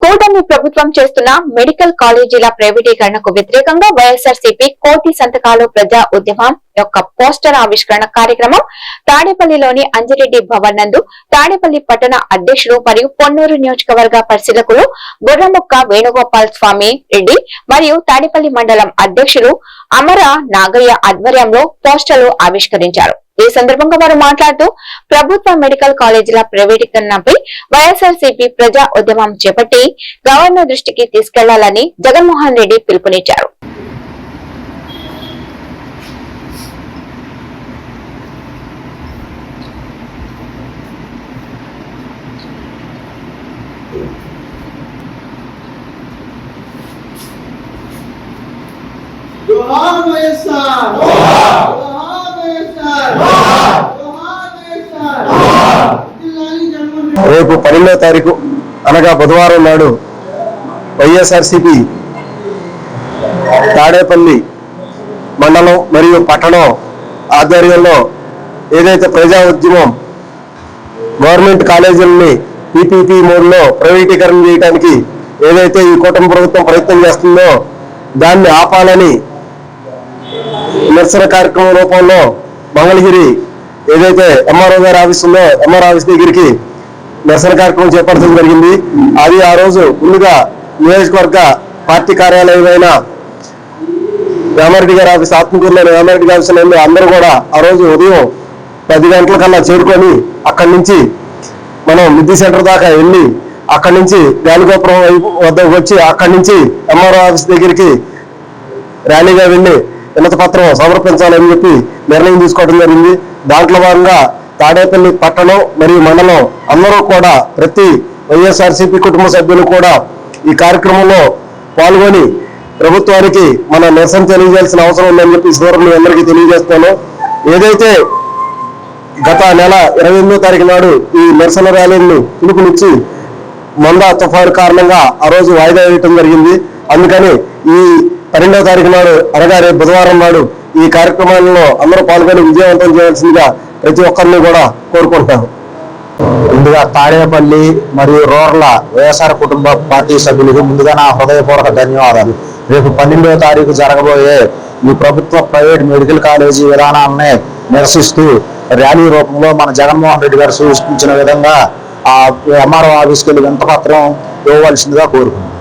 కూటమి ప్రభుత్వం చేస్తున్న మెడికల్ కాలేజీల ప్రైవేటీకరణకు వ్యతిరేకంగా వైఎస్ఆర్సీపీ కోటి సంతకాలు ప్రజా ఉద్యమం యొక్క పోస్టర్ ఆవిష్కరణ కార్యక్రమం తాడేపల్లిలోని అంజిరెడ్డి భవన్ నందు తాడేపల్లి పట్టణ అధ్యక్షులు మరియు పొన్నూరు నియోజకవర్గ పరిశీలకులు గుర్రముక్క వేణుగోపాల్ స్వామి రెడ్డి మరియు తాడేపల్లి మండలం అధ్యక్షులు అమర నాగయ్య ఆధ్వర్యంలో పోస్టర్లు ఆవిష్కరించారు. ఈ సందర్భంగా వారు మాట్లాడుతూ ప్రభుత్వ మెడికల్ కాలేజీల ప్రైవేటీకరణపై వైఎస్ఆర్సీపీ ప్రజా ఉద్యమం చేపట్టి గవర్నర్ దృష్టికి తీసుకెళ్ళాలని జగన్మోహన్ రెడ్డి పిలుపునిచ్చారు. Johan రేపు పన్నెండవ తారీఖు అనగా బుధవారం నాడు వైఎస్ఆర్సిపి తాడేపల్లి మండలం మరియు పట్టణం ఆధ్వర్యంలో ఏదైతే ప్రజా ఉద్యమం గవర్నమెంట్ కాలేజీలని పీపీపీ మోడ్లో ప్రైవేటీకరణ చేయడానికి ఏదైతే ఈ కూటమి ప్రభుత్వం ప్రయత్నం చేస్తుందో దాన్ని ఆపాలని నిరసన కార్యక్రమం రూపంలో మంగళగిరి ఏదైతే ఎంఆర్ఓ గారి ఆఫీస్ ఉందో ఎంఆర్ఓ ఆఫీస్ దగ్గరికి నిరసన కార్యక్రమం చేపట్టడం జరిగింది. అది ఆ రోజు ముందుగా నియోజకవర్గ పార్టీ కార్యాలయమైన రామారెడ్డి గారి ఆఫీస్ ఆత్మకూరులోని రామారెడ్డి గారి ఆఫీస్ నుండి అందరూ కూడా ఆ రోజు ఉదయం పది గంటల కల్లా చేరుకొని అక్కడి నుంచి మనం మిద్ది సెంటర్ దాకా వెళ్ళి అక్కడి నుంచి గాలిగోపురం వైపు వద్దకు వచ్చి అక్కడి నుంచి ఎంఆర్ఓ ఆఫీస్ దగ్గరికి ర్యాలీగా వెళ్ళి వినత పత్రం సమర్పించాలని చెప్పి నిర్ణయం తీసుకోవడం జరిగింది. దాంట్లో భాగంగా తాడేపల్లి పట్టణం మరియు మండలం అందరూ కూడా ప్రతి వైఎస్ఆర్సీపీ కుటుంబ సభ్యులు కూడా ఈ కార్యక్రమంలో పాల్గొని ప్రభుత్వానికి మన నిరసన తెలియజేయాల్సిన అవసరం ఉందని చెప్పి ఈ మీ అందరికీ తెలియజేస్తాను ఏదైతే గత నెల ఇరవై ఎనిమిదో తారీఖు నాడు ఈ నిరసన ర్యాలీని పిలుపునిచ్చి మంద తుఫాను కారణంగా ఆ రోజు వాయిదా వేయటం జరిగింది. అందుకని ఈ పన్నెండవ తారీఖు నాడు అనగా రేపు బుధవారం నాడు ఈ కార్యక్రమాల్లో అందరూ పాల్గొని విజయవంతం చేయాల్సిందిగా ప్రతి ఒక్కరిని కూడా కోరుకుంటాను ముందుగా తాడేపల్లి మరియు రోర్ల వైఎస్ఆర్ కుటుంబ పార్టీ సభ్యులకు ముందుగా నా హృదయపూర్వక ధన్యవాదాలు. రేపు పన్నెండవ తారీఖు జరగబోయే ఈ ప్రభుత్వ ప్రైవేట్ మెడికల్ కాలేజీ విధానాన్ని నిరసిస్తూ ర్యాలీ రూపంలో మన జగన్మోహన్ రెడ్డి గారు సూచించిన విధంగా ఆ ఎంఆర్ఓ ఆఫీస్కి వెళ్ళి వింత పత్రం ఇవ్వవలసిందిగా కోరుకుంటున్నాను.